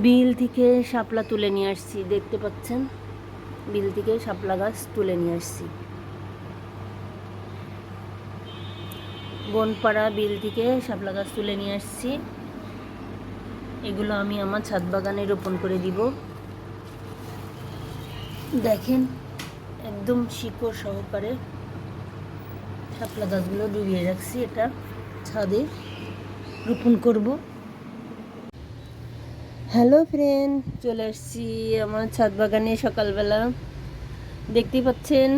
বিল থেকে শাপলা তুলে নিয়ে আসছি, দেখতে পাচ্ছেন? বিল থেকে শাপলা গাছ তুলে নিয়ে আসছি। বনপাড়া বিল থেকে শাপলা গাছ তুলে নিয়ে আসছি। এগুলো আমি আমার ছাদ বাগানে রোপণ করে দিব। দেখেন, একদম শিকড় সহকারে শাপলা গাছগুলো ডুবিয়ে রাখছি। এটা ছাদে রোপণ করব। Hello friend. চলে আসছি আমার ছাদ বাগানে সকালবেলা। দেখতেই পাচ্ছেন,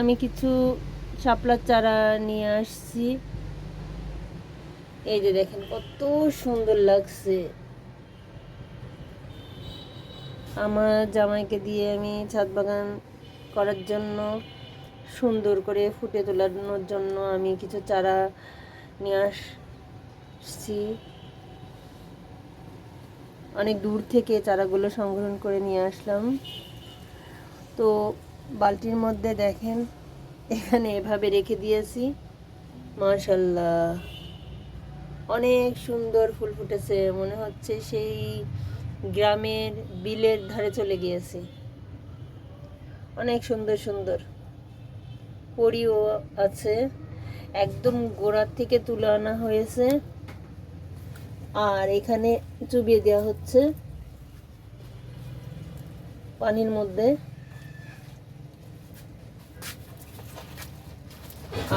আমি কিছু শাপলার চারা নিয়ে আসছি। এই যে দেখেন, কত সুন্দর লাগছে। আমার জামাইকে দিয়ে আমি ছাদ বাগান করার জন্য, সুন্দর করে ফুটে তোলানোর জন্য আমি কিছু চারা নিয়ে আসছি। অনেক দূর থেকে চারাগুলো সংগ্রহ করে নিয়ে আসলাম। তো বালতির মধ্যে দেখেন, এখানে এভাবে রেখে দিয়েছি। মাশাল্লাহ অনেক সুন্দর ফুল ফুটেছে, মনে হচ্ছে সেই গ্রামের বিলের ধারে চলে গিয়েছি। অনেক সুন্দর সুন্দর পরিও আছে। একদম গোড়ার থেকে তুলে আনা হয়েছে। আর এখানে চুবিয়ে দেওয়া হচ্ছে পানির মধ্যে।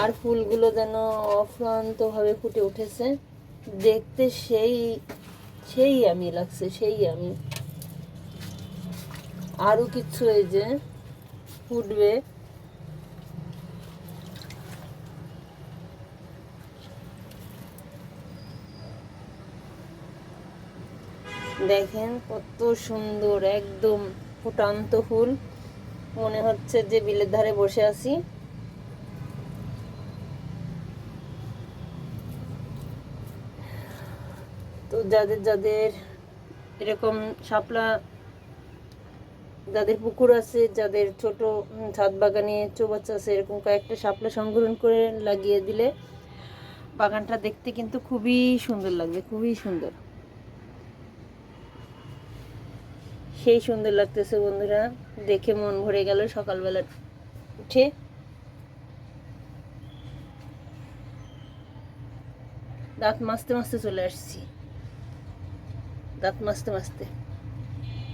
আর ফুলগুলো যেন অফ্রান্তভাবে ফুটে উঠেছে। দেখতে সেই সেই আমি লাগছে, সেই আমি। আরও কিছু এই যে ফুটবে। দেখেন কত সুন্দর, একদম ফুটান্ত ফুল। মনে হচ্ছে যে বিলের ধারে বসে আছি। তো যাদের যাদের এরকম শাপলা, যাদের পুকুর আছে, যাদের ছোট ছাদ বাগানে চৌবাচ্চা আছে, এরকম কয়েকটা শাপলা সংগ্রহণ করে লাগিয়ে দিলে বাগানটা দেখতে কিন্তু খুবই সুন্দর লাগবে, খুবই সুন্দর। সেই সুন্দর লাগতেছে বন্ধুরা। দেখে মন ভরে গেল সকালবেলা উঠে। দাঁত মাজতে মাজতে চলে আসছি। দাঁত মাজতে মাজতে।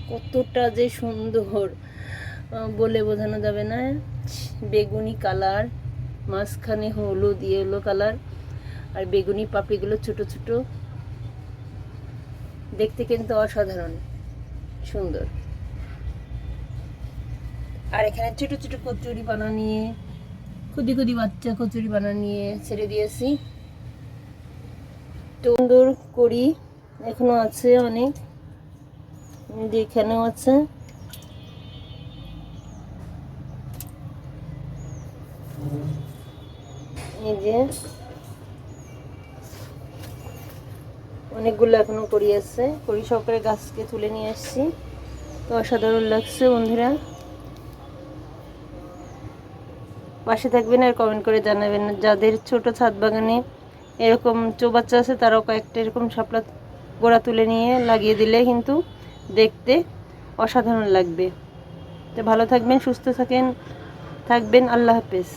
কতটা যে সুন্দর বলে বোঝানো যাবে না। বেগুনি কালার, মাঝখানে হলুদ, ইয়েলো কালার আর বেগুনি পাপড়িগুলো ছোট ছোট। দেখতে কিন্তু অসাধারণ। সুন্দর। আর এখানে ছোট ছোট কচুরি বানা নিয়ে, খুদি খুদি বাচ্চা কচুরি বানা নিয়ে ছেড়ে দিয়েছি। সুন্দর করি এখনও আছে অনেক। এখানেও আছে। এই যে অনেকগুলো এখনও করি আছে। করি সহকারে গাছকে তুলে নিয়ে আসছি। তো অসাধারণ লাগছে বন্ধুরা। পাশে থাকবেন আর কমেন্ট করে জানাবেন। যাদের ছোট ছাদ বাগানে এরকম চৌবাচ্চা আছে, তারাও কয়েকটা এরকম শাপলা গোড়া তুলে নিয়ে লাগিয়ে দিলে কিন্তু দেখতে অসাধারণ লাগবে। তো ভালো থাকবেন, সুস্থ থাকেন, থাকবেন। আল্লাহ হাফেজ।